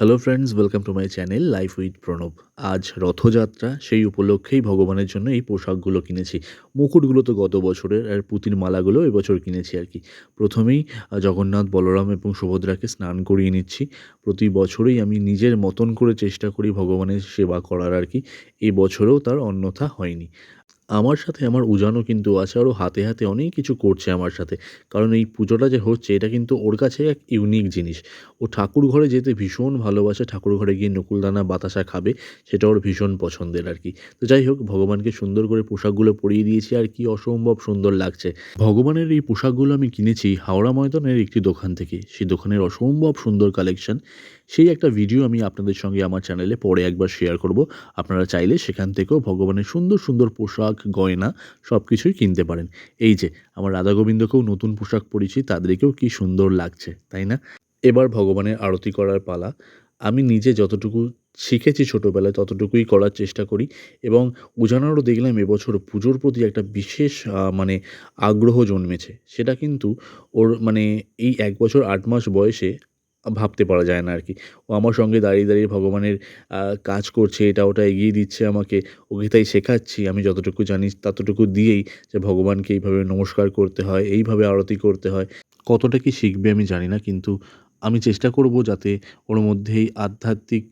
Hello friends welcome to my channel life with Pranab আজ রথযাত্রা, সেই উপলক্ষেই ভগবানের জন্য এই পোশাকগুলো কিনেছি। মুকুটগুলো তো গত বছরের আর পুঁতির মালাগুলো এবছর কিনেছি আর কি। প্রথমেই জগন্নাথ, বলরাম এবং সুভদ্রাকে স্নান করিয়ে নিচ্ছি। প্রতি বছরেই আমি নিজের মতন করে চেষ্টা করি ভগবানের সেবা করার আর কি। এই বছরেও তার অন্যথা হয়নি। আমার সাথে আমার উজানও কিন্তু আছে আরও হাতে হাতে অনেক কিছু করছে আমার সাথে। কারণ এই পুজোটা যে হচ্ছে, এটা কিন্তু ওর কাছে এক ইউনিক জিনিস। ও ঠাকুর ঘরে যেতে ভীষণ ভালোবাসে। ঠাকুর ঘরে গিয়ে নকুলদানা বাতাসা খাবে, সেটা ওর ভীষণ পছন্দের আর কি। তো যাই হোক, ভগবানকে সুন্দর করে পোশাকগুলো পরিয়ে দিয়েছি আর কি অসম্ভব সুন্দর লাগছে। ভগবানের এই পোশাকগুলো আমি কিনেছি হাওড়া ময়দানের একটি দোকান থেকে। সেই দোকানের অসম্ভব সুন্দর কালেকশন সেই একটা ভিডিও আমি আপনাদের সঙ্গে আমার চ্যানেলে পরে একবার শেয়ার করব। আপনারা চাইলে সেখান থেকেও ভগবানের সুন্দর সুন্দর পোশাক, গয়না সব কিছুই কিনতে পারেন। এই যে, আমার রাধা গোবিন্দকেও নতুন পোশাক পরেছি, তাদেরকেও কি সুন্দর লাগছে, তাই না? এবার ভগবানের আরতি করার পালা। আমি নিজে যতটুকু শিখেছি ছোটোবেলায়, ততটুকুই করার চেষ্টা করি এবং উজানারও দেখলাম এবছর পুজোর প্রতি একটা বিশেষ মানে আগ্রহ জন্মেছে। সেটা কিন্তু ওর মানে এই এক বছর আট মাস বয়সে ভাবতে পারা যায় না আর কি ও আমার সঙ্গে দাঁড়িয়ে দাঁড়িয়ে ভগবানের কাজ করছে, এটা ওটা এগিয়ে দিচ্ছে আমাকে। ওকে তাই শেখাচ্ছি, আমি যতটুকু জানি ততটুকু দিয়েই যে ভগবানকে এইভাবে নমস্কার করতে হয়, এইভাবে আরতি করতে হয়। কতটা কি শিখবে আমি জানি না, কিন্তু আমি চেষ্টা করব যাতে ওর মধ্যে এই আধ্যাত্মিক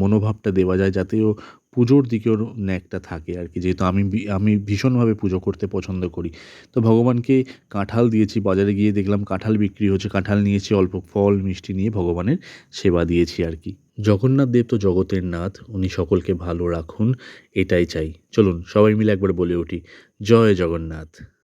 মনোভাবটা দেওয়া যায়, যাতে ও পুজোর দিকে ওর ন্যাকটা থাকে আর কি। যেহেতু আমি আমি ভীষণভাবে পুজো করতে পছন্দ করি। তো ভগবানকে কাঁঠাল দিয়েছি, বাজারে গিয়ে দেখলাম কাঁঠাল বিক্রি হচ্ছে, কাঁঠাল নিয়েছি, অল্প ফল, মিষ্টি নিয়ে ভগবানের সেবা দিয়েছি আর কি। জগন্নাথ দেব তো জগতের নাথ, উনি সকলকে ভালো রাখুন, এটাই চাই। চলুন সবাই মিলে একবার বলে উঠি, জয় জগন্নাথ।